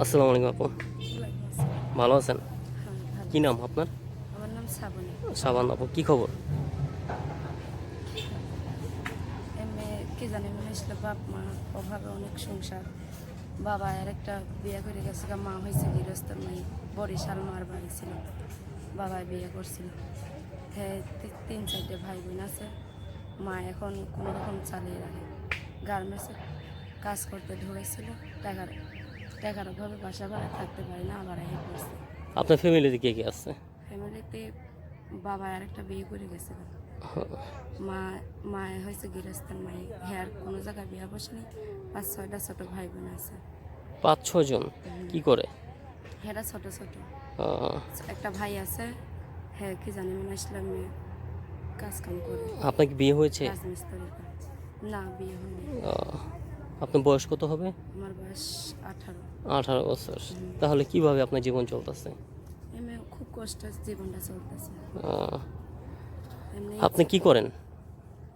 আসসালামু আলাইকুম আপু। ভালো আছেন? কি নাম আপনার? আমার নাম শ্রাবণী সাবান আপু কি খবর? এমনি কি জানি মনে ছিল বাপ মা অভাবে অনেক সংসার। বাবা আর একটা বিয়ে করে গেছে মা হয়েছে গৃহস্থর মাই বরিশাল মার বাড়ি ছিল। বাবা বিয়ে করছিল। হ্যাঁ তিন চারটে ভাই বোন আছে। মা এখন কোনো রকম চালিয়ে রাখে। গার্মেন্টসে কাজ করতে ঢুকেছিল টাকার টাকার অভাবে বাসা ভাড়া থাকতে পারি না আবার এই করছে আপনার ফ্যামিলিতে কে কে আছে? ফ্যামিলিতে বাবা আর একটা বিয়ে করে গেছে। মা মা হয়েছে গৃহস্থের মাই হ্যার কোনো জায়গায় বিয়া বসেনি। পাঁচ ছয়টা ছোট ভাই বোন আছে। পাঁচ ছজন কি করে? হেরা ছোট ছোট। একটা ভাই আছে হ্যাঁ কি জানি মনে আসলাম কাজ কাম করে। আপনার কি বিয়ে হয়েছে? না বিয়ে হয়নি। আপনার বয়স কত হবে? আমার বয়স আঠারো। আঠারো বছর। তাহলে কীভাবে আপনার জীবন চলতেছে? খুব কষ্ট জীবনটা চলতেছে। আপনি কি করেন?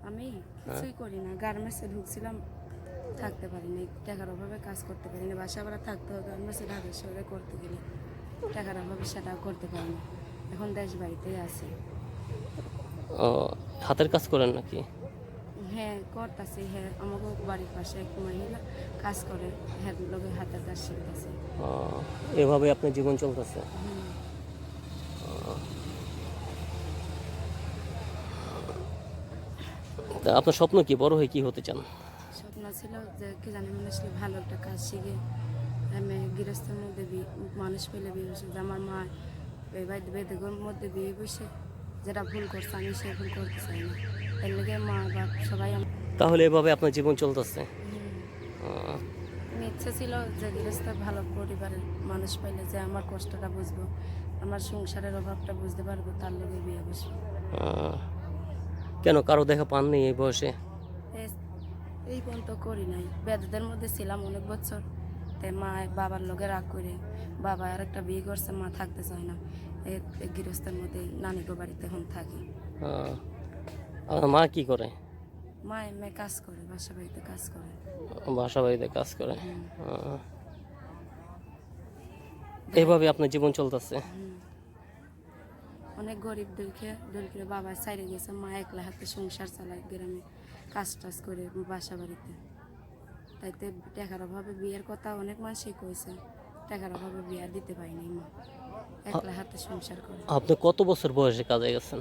আমি কিছুই করি না। গার্মেন্টসে ঢুকছিলাম থাকতে পারি পারিনি টাকার অভাবে কাজ করতে পারিনি বাসা ভাড়া থাকতে হবে গার্মেন্টসে ঢাকা শহরে করতে গেলে টাকার অভাবে সেটা করতে পারি পারিনি এখন দেশ বাড়িতেই আছি হাতের কাজ করেন নাকি? হ্যাঁ করতেছি হ্যাঁ। আমাকে বাড়ির পাশে এক মহিলা কাজ করে হ্যাঁ লোকের হাতের কাজ শিখতেছে। এভাবে আপনার জীবন চলতেছে? তা আপনার স্বপ্ন কি? বড় হয়ে কি হতে চান? স্বপ্ন ছিল যে কি জানি মনে ছিল ভালো একটা কাজ শিখে আমি গৃহস্থের মধ্যে মানুষ পেলে বিয়ে বসে যে আমার মা বেদগর মধ্যে বিয়ে বসে যেটা ভুল করছে আমি সে ভুল করতে চাই না। এর লেগে মা বাপ সবাই তাহলে এভাবে আপনার জীবন চলতেছে? ইচ্ছে ছিল যে গৃহস্থ ভালো পরিবারের মানুষ পাইলে যে আমার কষ্টটা বুঝব আমার সংসারের অভাবটা বুঝতে পারব তার লোকে বিয়ে বসবো। কেন কারও দেখা পাননি এই বয়সে? এই পর্যন্ত করি নাই। বেদদের মধ্যে ছিলাম অনেক বছর। তাই মা বাবার লোকে রাগ করে বাবা আর একটা বিয়ে করছে মা থাকতে চায় না। গৃহস্থের মধ্যে নানিগো বাড়িতে এখন থাকি। আপনার মা কি করে? মা এমনি কাজ করে বাসা বাড়িতে কাজ করে। বাসা বাড়িতে কাজ করে। এইভাবে আপনার জীবন চলতেছে? অনেক গরিব দুঃখে দুঃখে বাবা সাইডে গেছে মা একলা হাতে সংসার চালায় গ্রামে কাজ টাজ করে বাসা বাড়িতে। তাইতে টাকার অভাবে বিয়ের কথা অনেক মানুষই কইছে টাকার অভাবে বিয়ে দিতে পারিনি মা। একলা হাতে সংসার করে। আপনি কত বছর বয়সে কাজে গেছেন?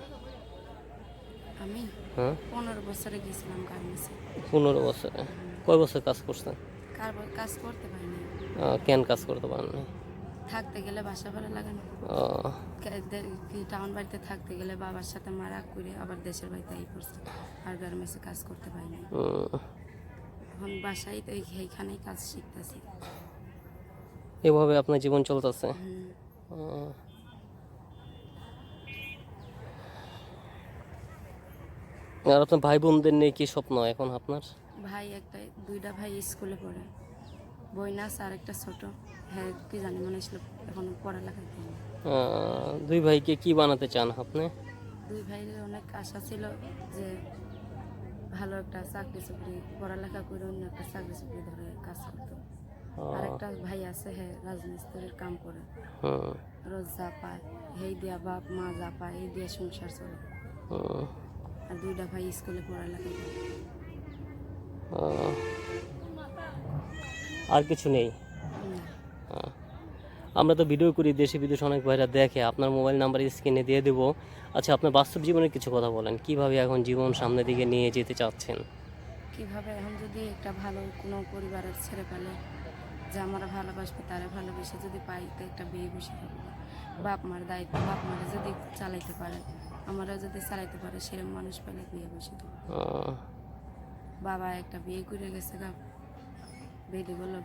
আমি হ্যাঁ? পনেরো বছরে গেছিলাম গার্মেন্টসে পনেরো বছরে। কয় বছর কাজ করছেন? কার কাজ করতে পারিনি। কেন কাজ করতে পারেননি? থাকতে গেলে বাসা ভাড়া লাগে না। টাউন বাড়িতে থাকতে গেলে বাবার সাথে মারা করে আবার দেশের বাড়িতে এই পড়ছে। আর গার্মেন্টসে কাজ করতে পারিনি। এখন বাসায় তো এইখানেই কাজ শিখতেছি। এভাবে আপনার জীবন চলতেছে? আর আপনার ভাই বোনদের নিয়ে কি স্বপ্ন এখন আপনার? ভাই একটা দুইটা ভাই স্কুলে পড়ে। বইনাস আর একটা ছোট। হ্যাঁ কি জানি মনে ছিল এখন পড়ালেখা করি দুই ভাইকে কি বানাতে চান আপনি? দুই ভাইয়ের অনেক আশা ছিল যে ভালো একটা চাকরি চাকরি পড়ালেখা করে অন্য একটা চাকরি চাকরি ধরে কাজ করতো। আর একটা ভাই আছে হ্যাঁ রাজমিস্ত্রির কাম করে। রোজ যা পায় সেই দিয়া বাপ মা যা পায় এই দিয়ে সংসার চলে। আর দুইটা ভাই স্কুলে পড়ালেখা আর কিছু নেই। আমরা তো ভিডিও করি দেশে বিদেশে অনেক ভাইরা দেখে আপনার মোবাইল নাম্বার স্ক্রিনে দিয়ে দেবো। আচ্ছা আপনার বাস্তব জীবনের কিছু কথা বলেন কীভাবে এখন জীবন সামনের দিকে নিয়ে যেতে চাচ্ছেন? কীভাবে এখন যদি একটা ভালো কোনো পরিবারের ছেড়ে পেলে যে আমরা ভালোবাসবে তারা ভালোবেসে যদি পাই তো একটা বিয়ে বসে বাপ মার দায়িত্ব বাপ মারা যদি চালাইতে পারে আমরা যদি চালাইতে পারে সেরকম মানুষ পেলে বিয়ে বসে দেবো। বাবা একটা বিয়ে করে গেছে গা। বেঁধে বলল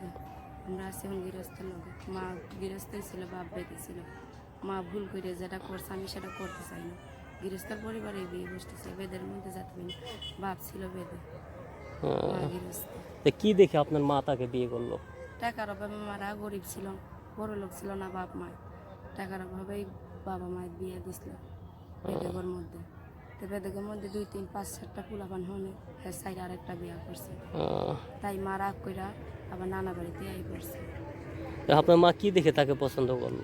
আমরা আছি এখন গৃহস্থের লোকে মা গৃহস্থই ছিল বাপ বেঁধে ছিল। মা ভুল করে যেটা করছে আমি সেটা করতে চাই না। গৃহস্থের পরিবারে বিয়ে বসতেছে বেদের মধ্যে যাতে। বাপ ছিল বেদে। আহ, গৃহস্থ। তো কি দেখে আপনার মা তাকে বিয়ে করল? টাকার অভাবে মারা গরিব ছিল বড় লোক ছিল না বাপ মা টাকার অভাবেই বাবা মায়ের বিয়ে দিছিল। বেদেগর মধ্যে। তো বেদেগের মধ্যে দুই তিন পাঁচ সাতটা পোলাপান হনে এর সাইডে আরেকটা বিয়ে করছে। তাই মা রাগ কইরা আবার নানা বাড়িতে আই তা আপনার মা কি দেখে তাকে পছন্দ করল?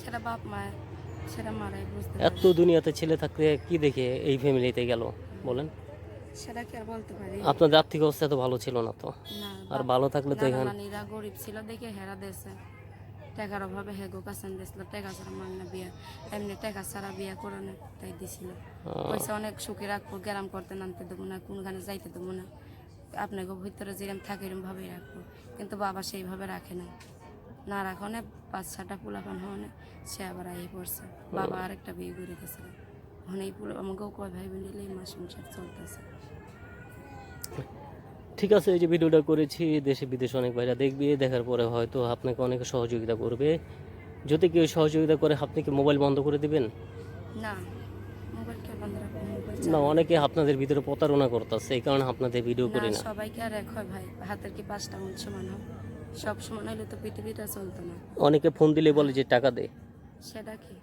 সেটা বাপ মা সেটা মারাই বুঝতে এত দুনিয়াতে ছেলে থাকতে কি দেখে এই ফ্যামিলিতে গেল? বলেন। সেটা কি আর বলতে পারি? আপনাদের আর্থিক অবস্থা তো ভালো ছিল না তো? আর ভালো থাকলে তো এখানে গরিব ছিল দেখে হেরা দেশে টাকার অভাবে হেগো কাছেন দিয়েছিল টাকা ছাড়া মাংনা বিয়া এমনি টাকা ছাড়া বিয়া করে না তাই দিছিল। পয়সা অনেক সুখে রাখব গ্যারাম করতে নামতে দেবো না কোনখানে যাইতে দেবো না। আপনাকে ভিতরে যেরকম থাকে এরকম ভাবেই রাখব কিন্তু বাবা সেইভাবে রাখে না। না রাখনে পাঁচ ছটা পোলাপান হনে সে আবার আই পড়ছে। বাবা আরেকটা বিয়ে করে গেছে এই পোলা আমাকেও কয় ভাই বোন এই মাস সংসার চলতেছে। ঠিক আছে এই যে ভিডিওটা করেছি দেশে বিদেশে অনেক ভাইরা দেখবে দেখার পরে হয়তো আপনাকে অনেকে সহযোগিতা করবে। যদি কেউ সহযোগিতা করে আপনি কি মোবাইল বন্ধ করে দিবেন? না অনেকে আপনাদের ভিতরে প্রতারণা করতেছে এই কারণে আপনাদের ভিডিও করি না সবাইকে আর এক হয় ভাই হাতের কি পাঁচটা আঙুল সমান হয় সব সমান হলে তো পৃথিবীটা চলতো না। অনেকে ফোন দিলে বলে যে টাকা দে। সেটা কি?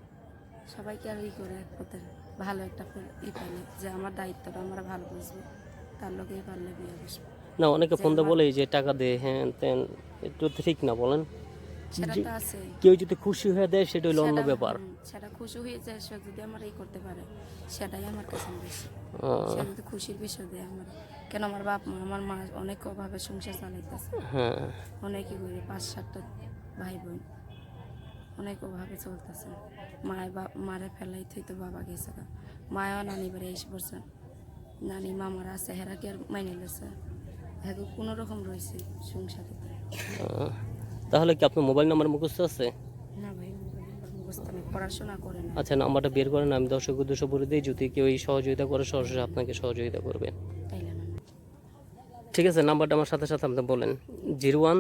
সবাইকে আর ই করে এক পথে ভালো একটা ই পাইলে যে আমার দায়িত্বটা আমরা ভালো বুঝব তার লোকেই পারলে বিয়ে বসবো। না অনেকে ফোন দিয়ে বলে যে টাকা দে হ্যাঁ তেন একটু ঠিক না বলেন। কেউ যদি খুশি হয়ে দেয় সেটা হলো অন্য ব্যাপার। সেটা খুশি হয়ে যায় সে যদি আমার এই করতে পারে সেটাই আমার কাছে বেশি। সে যদি খুশির বিষয় দেয় আমার। কেন আমার বাপ মা আমার মা অনেক অভাবে সংসার চালাইতেছে। হ্যাঁ। অনেকই করে পাঁচ সাতটা ভাই বোন অনেক অভাবে চলতেছে। মায়ের বাপ মারে ফেলাই থই তো বাবা গেছে। মায়ও নানি বাড়ি এসে পড়ছে। নানি মামারা আছে হেরা কি আর মাইনে লেছে হ্যাঁ কোনো রকম রয়েছে সংসারে। তাহলে কি আপনার মোবাইল নাম্বার মুখস্থ আছে? না ভাই মোবাইল নাম্বার মুখস্থ নেই পড়াশোনা করে না। আচ্ছা নাম্বারটা বের করেন আমি দর্শক উদ্দেশ্য বলে দিই যদি কেউ এই সহযোগিতা করে সরাসরি আপনাকে সহযোগিতা করবে। ঠিক আছে নাম্বারটা আমার সাথে সাথে আপনি বলেন। Zero one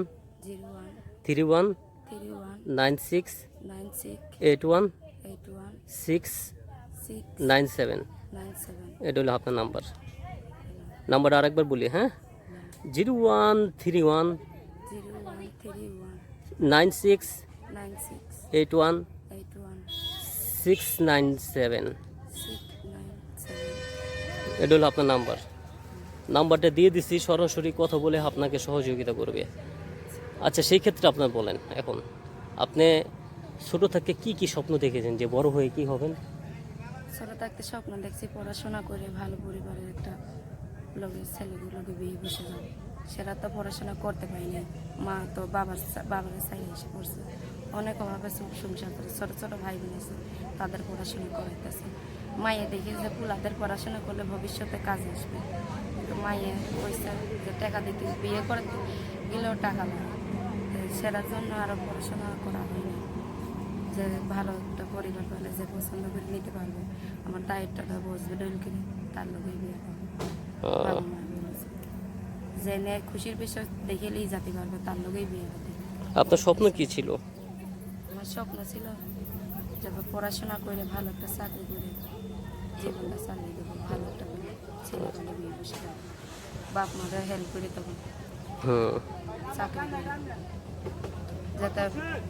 zero one three one nine six nine six eight one eight one six six nine seven. Nine seven. এটা হলো আপনার নাম্বার। নাম্বারটা আরেকবার বলি হ্যাঁ? Zero one three one nine six eight one six nine seven এটা হলো আপনার নাম্বার। নাম্বারটা দিয়ে দিছি সরাসরি কথা বলে আপনাকে সহযোগিতা করবে। আচ্ছা সেই ক্ষেত্রে আপনার বলেন এখন আপনি ছোট থেকে কি কি স্বপ্ন দেখেছেন? যে বড় হয়ে কি হবেন? ছোট থাকতে স্বপ্ন দেখছি পড়াশোনা করে ভালো পরিবারের একটা লোকের ছেলেগুলোকে বিয়ে বসে যাবে সেটা তো পড়াশোনা করতে পারিনি মা তো বাবার বাবার সাইডে এসে পড়ছে। অনেক অভাবে সংসার করে ছোটো, ছোট ভাই বোন আছে, তাদের পড়াশোনা করাইতেছে। মায়ে দেখি যে পুলাদের পড়াশোনা করলে ভবিষ্যতে কাজে আসবে। কিন্তু মায়ে পয়সা যে টাকা দিতে, বিয়ে করতে গেলেও টাকা লাগে। তো সেটার জন্য আরও পড়াশোনা করা হয়নি যে ভালো একটা পরিবার পেলে যে পছন্দ করে নিতে পারবে। আমার ডায়েটটা বসবে ডইল কিনে তার লোকেই বিয়ে করবে বাবা মা বলেছে। যে নে খুশির বিষয় দেখেলেই যেতে পারবে তার লোকেই বিয়ে করতে আপনার স্বপ্ন কি ছিল? আমার স্বপ্ন ছিল যে পড়াশোনা করে ভালো একটা চাকরি করে জীবনটা চালিয়ে দেবো ভালো একটা ছেলে পেলে বিয়ে বসে বাপ মারা হেল্প করে তখন চাকরি যাতে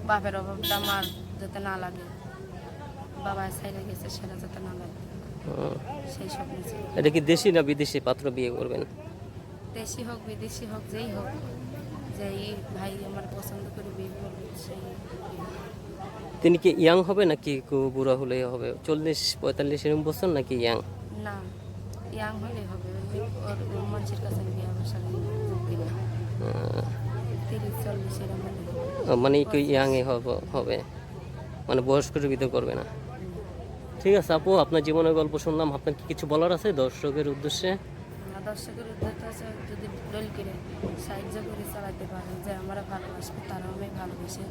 বাপের অভাবটা আমার যাতে না লাগে বাবা সাইডে গেছে সেটা যাতে না লাগে এটা কি দেশি না বিদেশি পাত্র বিয়ে করবেন? দেশি হোক বিদেশি হোক যেই হোক যেই ভাই আমার পছন্দ করে বিয়ে করবে সেই তিনি কি ইয়াং হবে নাকি বুড়া হলে হবে? চল্লিশ পঁয়তাল্লিশ এরকম বছর নাকি ইয়াং? না ইয়াং হলে হবে। ওর মানুষের কাছে বিয়ে যুক্তি না। তিরিশ চল্লিশ এরকম মানে একটু ইয়াং হবে। মানে বয়স্কের ভিতরে করবে না? ঠিক আছে আপু আপনার জীবনের গল্প শুনলাম। আপনার কি কিছু বলার আছে দর্শকের উদ্দেশ্যে? দর্শকের উদ্দেশ্য যদি ডোল কিনে সাহায্য করে চালাতে পারে যে আমরা ভালোবাসবে তারাও আমি ভালোবেসে।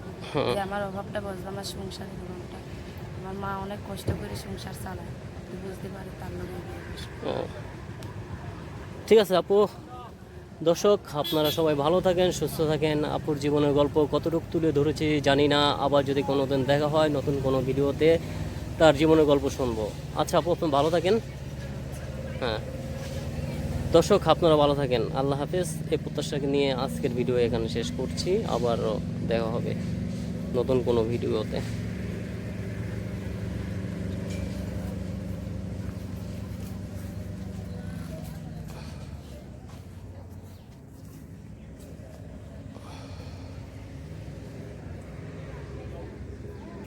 যে আমার অভাবটা বুঝবে আমার সংসারের অভাবটা। আমার মা অনেক কষ্ট করে সংসার চালায় বুঝতে পারে তার লোক। ঠিক আছে আপু। দর্শক আপনারা সবাই ভালো থাকেন সুস্থ থাকেন। আপুর জীবনের গল্প কতটুকু তুলে ধরেছি জানি না। আবার যদি কোনো দিন দেখা হয় নতুন কোনো ভিডিওতে তার জীবনের গল্প শুনব। আচ্ছা আপু, আপনি ভালো থাকেন। হ্যাঁ। দর্শক, আপনারা ভালো থাকেন। আল্লাহ হাফিজ। এই প্রত্যাশাকে নিয়ে আজকের ভিডিও এখানে শেষ করছি। আবারও দেখা হবে নতুন কোনো ভিডিওতে।